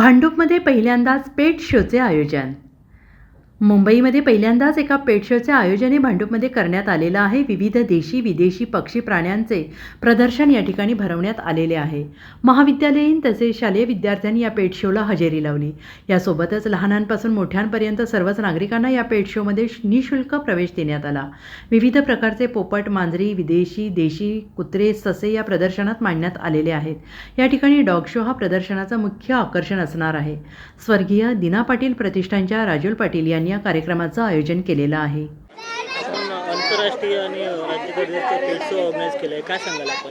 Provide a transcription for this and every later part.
भांडूपमध्ये पहिल्यांदाच पेट शोचे आयोजन. मुंबईमध्ये पहिल्यांदाच एका पेट शोचे भांडूपमध्ये करण्यात आलेलं आहे. विविध देशी विदेशी पक्षी प्राण्यांचे प्रदर्शन या ठिकाणी भरवण्यात आलेले आहे. महाविद्यालयीन तसेच शालेय विद्यार्थ्यांनी या पेट शोला हजेरी लावली. यासोबतच लहानांपासून मोठ्यांपर्यंत सर्वच नागरिकांना या पेट शोमध्ये निशुल्क प्रवेश देण्यात आला. विविध प्रकारचे पोपट मांजरी विदेशी देशी कुत्रे ससे या प्रदर्शनात मांडण्यात आलेले आहेत. या ठिकाणी डॉग शो हा प्रदर्शनाचा मुख्य आकर्षण असणार आहे. स्वर्गीय दिना पाटील प्रतिष्ठानच्या राजूल पाटील यांनी या कार्यक्रमाचं आयोजन केलेलं आहे. आंतरराष्ट्रीय आणि राज्य दर्जाचे पेट शो ऑर्गनाईज केलं आहे काय सांगाल आपण?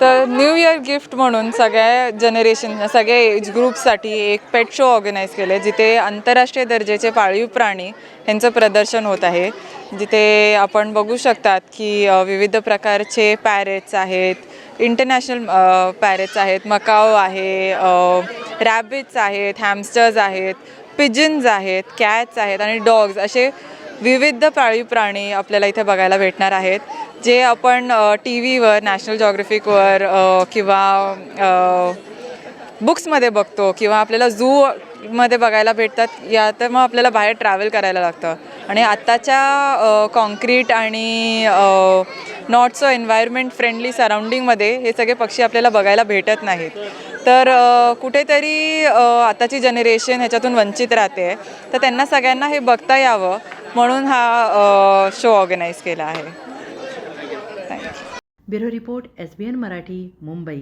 तर न्यू इयर गिफ्ट म्हणून सगळ्या जनरेशन सगळ्या एज ग्रुपसाठी एक पेट शो ऑर्गनाईज केले आहे जिथे आंतरराष्ट्रीय दर्जाचे पाळीव प्राणी यांचं प्रदर्शन होत आहे. जिथे आपण बघू शकतात की विविध प्रकारचे पॅरेट्स आहेत इंटरनॅशनल पॅरेट्स आहेत मकाओ आहे रॅबिट्स आहेत हॅमस्टर्स आहेत पिजन्स आहेत कॅट्स आहेत आणि डॉग्स असे विविध पाळीव प्राणी आपल्याला इथे बघायला भेटणार आहेत जे आपण टी व्हीवर नॅशनल जॉग्रफिकवर किंवा बुक्समध्ये बघतो किंवा आपल्याला झूमध्ये बघायला भेटतात या तर मग आपल्याला बाहेर ट्रॅव्हल करायला लागतं. आणि आत्ताच्या कॉन्क्रीट आणि नॉट सो एन्व्हायरमेंट फ्रेंडली सराउंडिंगमध्ये हे सगळे पक्षी आपल्याला बघायला भेटत नाहीत. तर कुठेतरी आताची जनरेशन ह्याच्यातून वंचित राहते. तर त्यांना सगळ्यांना हे बघता यावं म्हणून हा शो ऑर्गनाईज केला आहे. Thank you bureau report S B N Marathi Mumbai.